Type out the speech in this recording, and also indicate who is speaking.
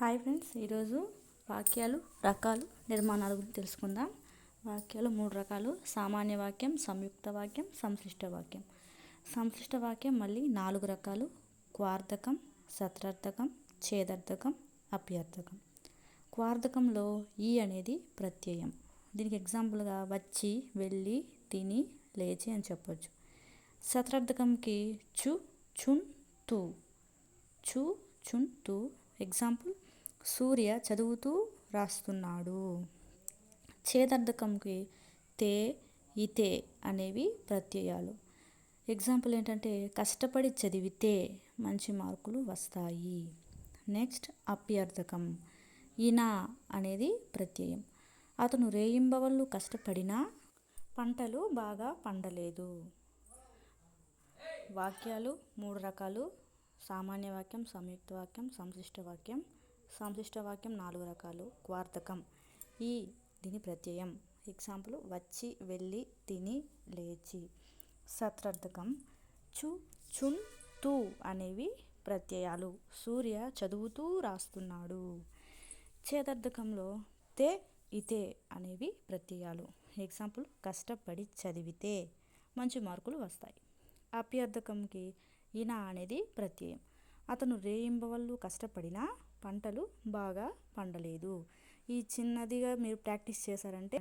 Speaker 1: Hi friends ఈరోజు వాక్యాలు రకాలు నిర్మాణాల గురించి తెలుసుకుందాం. వాక్యాలు మూడు రకాలు. సామాన్య వాక్యం సంయుక్త వాక్యం సంశ్లిష్ట వాక్యం. సంశ్లిష్ట వాక్యం మళ్ళీ నాలుగు రకాలు. క్వార్థకం సత్రార్థకం ఛేదార్థకం అప్యర్థకం. క్వార్థకంలో ఈ అనేది ప్రత్యయం. దీనికి ఎగ్జాంపుల్గా వచ్చి వెళ్ళి తిని లేచి అని చెప్పొచ్చు. సత్రార్థకంకి చు చున్ తు చు చున్ తు ఎగ్జాంపుల్ సూర్య చదువుతూ రాస్తున్నాడు. చేదర్ధకంకి తే ఇతే అనేవి ప్రత్యయాలు. ఎగ్జాంపుల్ ఏంటంటే కష్టపడి చదివితే మంచి మార్కులు వస్తాయి. నెక్స్ట్ అప్యర్థకం. ఇనా అనేది ప్రత్యయం. అతను రేయింబవళ్ళు కష్టపడినా పంటలు బాగా పండలేదు. వాక్యాలు మూడు రకాలు. సామాన్య వాక్యం సంయుక్త వాక్యం సంశిష్ట వాక్యం. సంశిష్ట వాక్యం నాలుగు రకాలు. క్వార్థకం. ఈ దీని ప్రత్యయం. ఎగ్జాంపుల్ వచ్చి వెళ్ళి తిని లేచి. సత్రార్థకం. చు చున్ తు అనేవి ప్రత్యయాలు. సూర్య చదువుతూ రాస్తున్నాడు. చేతర్థకంలో తే ఇతే అనేవి ప్రత్యయాలు. ఎగ్జాంపుల్ కష్టపడి చదివితే మంచి మార్కులు వస్తాయి. అభ్యర్థకంకి ఇన అనేది ప్రత్యయం. అతను రేయింబవళ్ళు కష్టపడినా పంటలు బాగా పండలేదు. ఈ చిన్నదిగా మీరు ప్రాక్టీస్ చేశారంటే